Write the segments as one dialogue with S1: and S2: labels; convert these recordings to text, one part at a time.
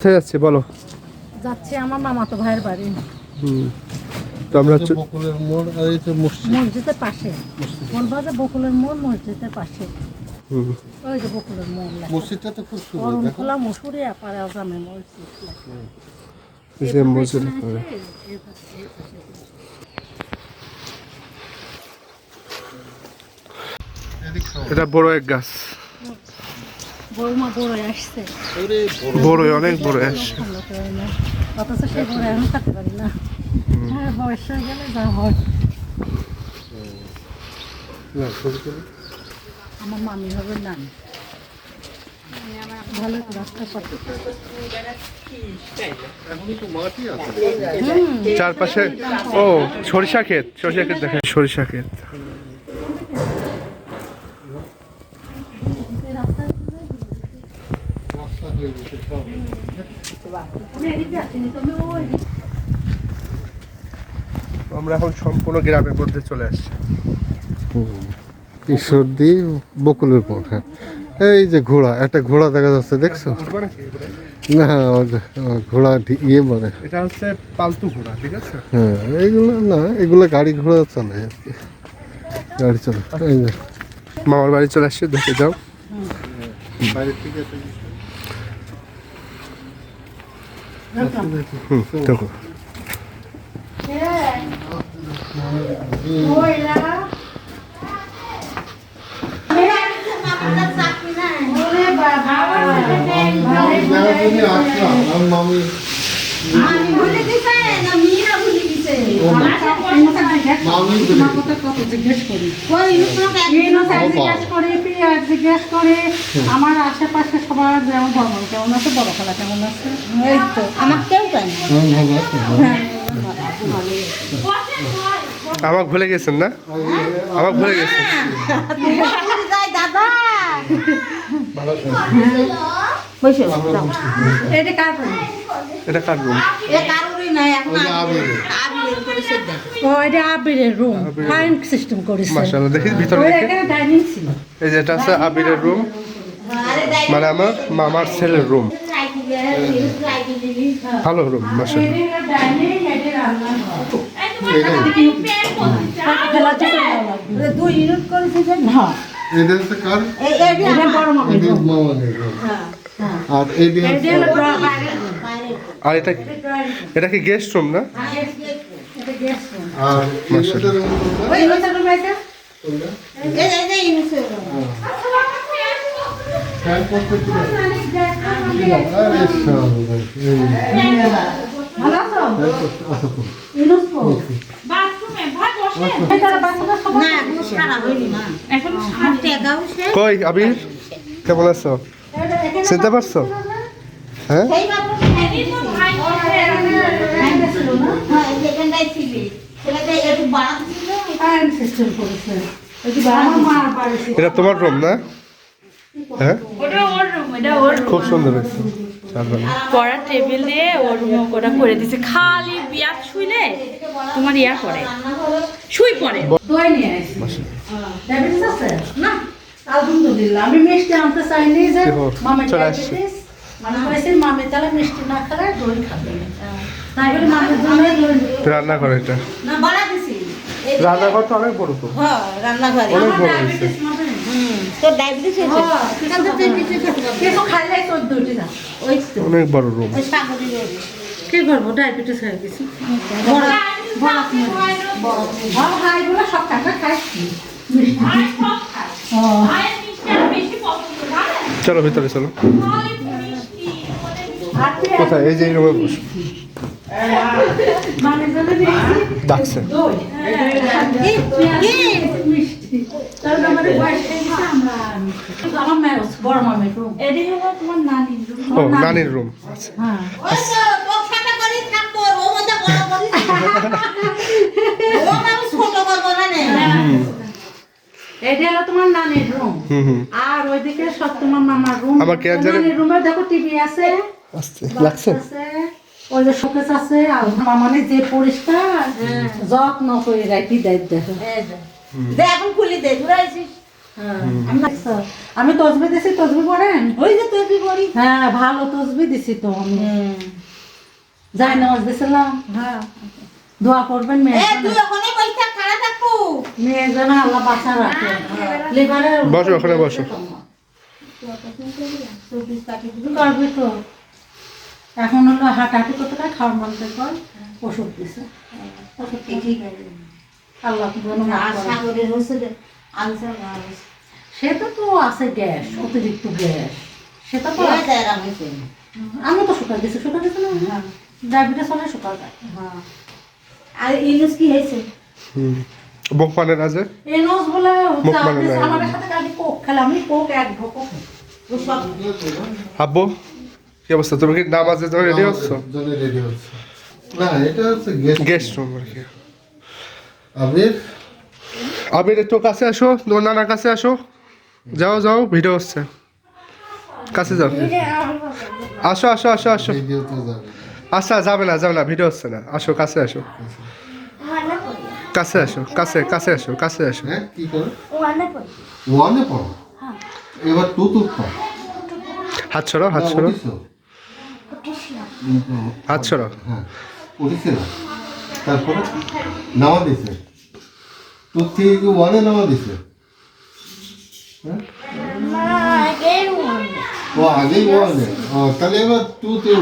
S1: কোথায় যাচ্ছে বলো?
S2: যাচ্ছে আমার মামাতো ভাইয়ের বাড়ি।
S1: হুম। তো আমরা হচ্ছে
S3: বকুলের মোড় আর এই যে মসজিদ।
S2: মসজিদের পাশে। বলবা যে বকুলের মোড় মসজিদের পাশে।
S1: হুম,
S2: ওই যে বকুলের মোড়
S3: মসজিদটা তো খুব সুন্দর দেখো।
S2: অরুণখোলা মসুরি আপারে আজামে মসজিদ
S1: যে। এটা বড় এক গাছ।
S2: বৌমা বড় আসছে।
S1: অনেক বড় আস
S2: ঠান্ডা অথচ সেই থাকতে পারি না। হ্যাঁ বয়স হয়ে গেলে যা হয়। আমার মামি হবে নানি। ভালো রাস্তা
S1: চারপাশে ও সরিষা ক্ষেত সরিষা ক্ষেত দেখেন। সরিষা ক্ষেত
S3: রাস্তা হয়ে গেছে সব
S1: আমরা এখন সম্পূর্ণ গ্রামের মধ্যে চলে আসছি।
S3: ঈশ্বরদী বকুলের পর হ্যাঁ। এই যে ঘোড়া একটা ঘোড়া দেখা যাচ্ছে দেখছ? না ঘোড়া ইয়ে মানে।
S1: এটা হচ্ছে পালতু ঘোড়া ঠিক আছে?
S3: হ্যাঁ এইগুলো না এগুলো গাড়ি ঘোড়া চলে আর কি। গাড়ি চলে
S1: মামার বাড়ি চলে আসছে দেখে যাও। হুম। দেখো।
S3: মামি মামি
S2: জিজ্ঞেস করি জিজ্ঞেস করি পিয়ার জিজ্ঞেস করি আমার আশেপাশে সবার যেমন কেমন আছে? বড় খেলা কেমন আছে? এই তো আমার কেউ জানে
S3: ভালো আছে
S1: আমাকে ভুলে। গেছেন না? আমাকে ভুলে গেছেন?
S2: এটা কার বাড়ি?
S1: এটা কার রুম?
S2: ও এটা আবিরের রুম ফাইন সিস্টেম করেছে।
S1: মাশাআল্লাহ দেখি ভিতরে
S2: এখানে ডাইনিং ছিল।
S1: এই যে এটা আছে আবিরের রুম মানে আমার মামার ছেলের রুম ভালো রুম মাশাআল্লাহ।
S2: দুই ইউনিট করেছে হ্যাঁ
S3: এটা হচ্ছে কার?
S2: এটা বড় মামি
S3: আর
S2: এটা।
S1: আর এটা এটা কি গেস্ট রুম না?
S3: আচ্ছা
S1: কই আবির কেমন আছো চিনতে পারছ হ্যাঁ
S2: আমার
S1: এটা তোমার রুম না? হ্যাঁ?
S4: ওটা ওর রুম এটা ওর
S1: খুব সুন্দর হয়েছে।
S4: পড়ার টেবিল দিয়ে ওর রুম ওটা করে দিছে খালি বিয়াত শুইলে তোমার ইয়া করে শুই পড়ে।
S2: দই নিয়ে আসি। ডায়াবেটিস আছে? না। আলহামদুলিল্লাহ। আমি মিষ্টি আনতে চাইনি যে। ডায়াবেটিস। মানে মামে তাহলে মিষ্টি না খেলে দই খাবে। তাই বলে মামের জন্য
S1: রান্না করে এটা। অনেক বড় তো। অনেক বড় হয়েছে।
S2: কিছু খাইলে চোদ্দটি না। ওই তো।
S1: অনেক বড় রুম
S2: কি করব? ডায়াবেটিস হয়ে গেছে। বড় বড় বড়
S1: চলো ভিতরে চলো। কোথায়? এই যে এই রুমে বসো।
S2: মানে
S1: ডাকছে।
S2: দই। মিষ্টি। তাহলে আমাদের বয়স হয়ে গেছে আমরা আমার মেয়ে বড় মামের রুম
S4: এটি হলো তোমার নানির রুম
S1: ও নানির রুম আচ্ছা
S2: হ্যাঁ এটা হলো তোমার নানির রুম
S1: হুম হুম।
S2: আর ওইদিকে সব তোমার মামার রুম
S1: আমার কি
S2: নানির রুমে দেখো টিভি আছে।
S1: লাগছে?
S2: ওই যে শোকেস আছে আর মামানে যে পরিষ্কার যত্ন করে রাখি দেয় দেখো।
S5: এখন খুলি দে ঘুরাইছিস
S2: হ্যাঁ, আমি? তসবি দিছি তসবি পড়েন?
S5: ওই যে তসবি পড়ি।
S2: হ্যাঁ ভালো তসবি দিছি তো আমি। যাই নামাজ দিছিলাম।
S5: হ্যাঁ।
S2: দোয়া করবেন মেয়ে
S5: তুই ওখানে
S2: মেয়ে যেন আল্লাহ বাঁচা রাখে। লিভারের
S1: বসো, ওখানে বসো।
S5: চব্বিশ কাটি দিবি
S2: করবি তো। এখন হলো হাঁটাহাঁটি করতে পারে খাওয়ার মানতে কর ওষুধ দিছে। ওষুধ
S5: ঠিক আছে
S2: আল্লাহ সেটা তো আছে গ্যাস অতিরিক্ত গ্যাস। সেটা তো আমি তো শুকাই দিছি শুকাই দিছি না। ডায়াবেটিস হলে শুকাই যায়।
S5: হ্যাঁ। আর ইনুস কি হয়েছে?
S1: হুম। বুক মানে না যে?
S2: এনস বলে
S1: মানে নাই।
S2: আমাদের সাথে কালি কোক খেলে আমি কোক এক ঢোকো খাই।
S5: ও সব
S1: আব্বু কি অবস্থা? তুমি কি নামাজের জন্য রেডি হচ্ছ?
S3: জন্য রেডি হচ্ছে। না এটা হচ্ছে গেস্ট
S1: গেস্ট রুম আর কি।
S3: আবির?
S1: আবির একটু কাছে আসো তোমার নানার কাছে আসো। যাও যাও ভিডিও হচ্ছে। কাছে যাও। আসো আসো আসো আসো। আচ্ছা যাবে না যাবে না ভিডিও হচ্ছে না। আসো কাছে আসো। কাছে আসো কাছে কাছে আসো কাছে আসো।
S3: হ্যাঁ কি করে? ওয়ানে পড়ো। এবার টু টু পড়ো।
S1: হাত ছড়ো হাত
S3: না,
S1: ছড়ো
S3: উঠিছো? উম, হুম,
S1: হাত ছড়ো
S3: হ্যাঁ উঠেছিল তারপরে নামা দিছে। টু থেকে ওয়ানে নামা দিছে? হ্যাঁ? ও আগেই ওয়ানে। ও তাহলে এবার উঠবে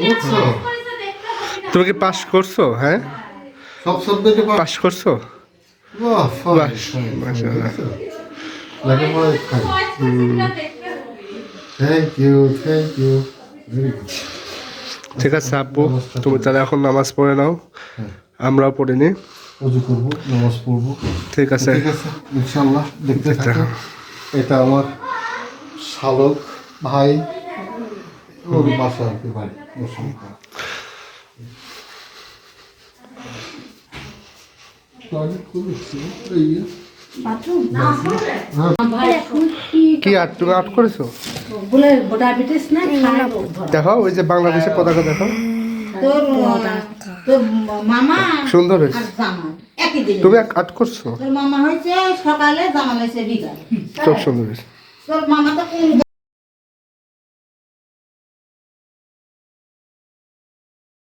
S3: বুঝছ?
S1: তুমি কি পাস করছ? হ্যাঁ?
S3: সব সাবজেক্টে পাস
S1: করছ?
S3: বাহ
S1: মাশাআল্লাহ।
S3: থ্যাংক ইউ থ্যাংক ইউ
S1: ঠিক আছে আপু তুমি তাহলে এখন নামাজ পড়ে নাও। আমরাও পড়ে নি।
S3: করব নামাজ পড়ব।
S1: ঠিক আছে।
S3: ঠিক আছে ইনশাল্লাহ দেখতে থাকো। এটা আমার শালক ভাই ওর বাসা আর কি বাড়ি মুসলিম টয়লেট করেছি এই যে।
S1: কি আর তুমি আউট করেছ। দেখো ওই যে বাংলাদেশের পতাকা দেখো
S5: তোর তোর মামা
S1: সুন্দর হয়েছে।
S5: আর জামা
S1: তুমি আর্ট করছ?
S5: মামা হয়েছে সকালে জামা হয়েছে বিকাল।
S1: খুব সুন্দর হয়েছে।
S5: তোর মামা তো কোন